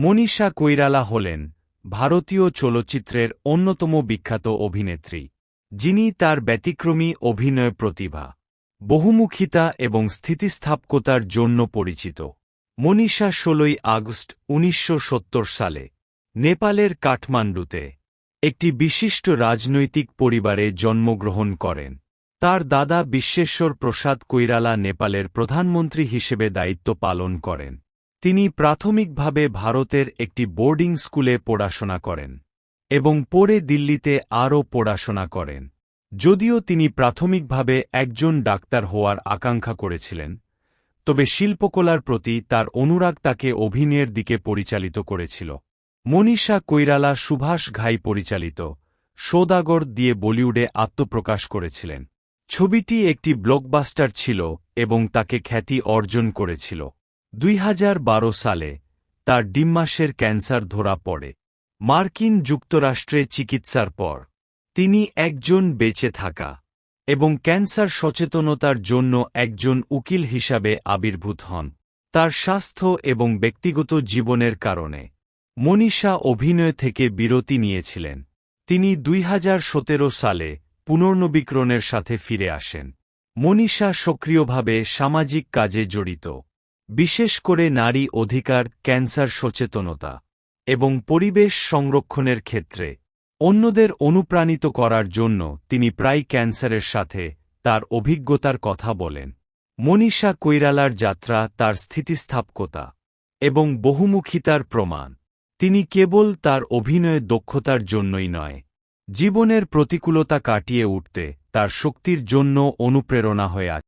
মনীষা কৈরালা হলেন ভারতীয় চলচ্চিত্রের অন্যতম বিখ্যাত অভিনেত্রী, যিনি তার ব্যতিক্রমী অভিনয় প্রতিভা, বহুমুখিতা এবং স্থিতিস্থাপকতার জন্য পরিচিত। মনীষা ষোলোই আগস্ট উনিশশো সত্তর সালে নেপালের কাঠমান্ডুতে একটি বিশিষ্ট রাজনৈতিক পরিবারে জন্মগ্রহণ করেন। তার দাদা বিশ্বেশ্বর প্রসাদ কৈরালা নেপালের প্রধানমন্ত্রী হিসেবে দায়িত্ব পালন করেন। তিনি প্রাথমিকভাবে ভারতের একটি বোর্ডিং স্কুলে পড়াশোনা করেন এবং পরে দিল্লিতে আরও পড়াশোনা করেন। যদিও তিনি প্রাথমিকভাবে একজন ডাক্তার হওয়ার আকাঙ্ক্ষা করেছিলেন, তবে শিল্পকলার প্রতি তার অনুরাগ তাকে অভিনয়ের দিকে পরিচালিত করেছিল। মনীষা কৈরালা সুভাষ ঘাই পরিচালিত সৌদাগর দিয়ে বলিউডে আত্মপ্রকাশ করেছিলেন। ছবিটি একটি ব্লকবাস্টার ছিল এবং তাকে খ্যাতি অর্জন করেছিল। দুই হাজার বারো সালে তার ডিম্বাশয়ের ক্যান্সার ধরা পড়ে। মার্কিন যুক্তরাষ্ট্রে চিকিৎসার পর তিনি একজন বেঁচে থাকা এবং ক্যান্সার সচেতনতার জন্য একজন উকিল হিসাবে আবির্ভূত হন। তার স্বাস্থ্য এবং ব্যক্তিগত জীবনের কারণে মনীষা অভিনয় থেকে বিরতি নিয়েছিলেন। তিনি দুই হাজার সতেরো সালে পুনর্নবীকরণের সাথে ফিরে আসেন। মনীষা সক্রিয়ভাবে সামাজিক কাজে জড়িত। বিশেষ করে নারী অধিকার, ক্যান্সার সচেতনতা এবং পরিবেশ সংরক্ষণের ক্ষেত্রে। অন্যদের অনুপ্রাণিত করার জন্য তিনি প্রায় ক্যান্সারের সাথে তার অভিজ্ঞতার কথা বলেন। মনীষা কৈরালার যাত্রা তার স্থিতিস্থাপকতা এবং বহুমুখিতার প্রমাণ। তিনি কেবল তার অভিনয় দক্ষতার জন্যই নয়, জীবনের প্রতিকূলতা কাটিয়ে উঠতে তার শক্তির জন্য অনুপ্রেরণা হয়ে আছে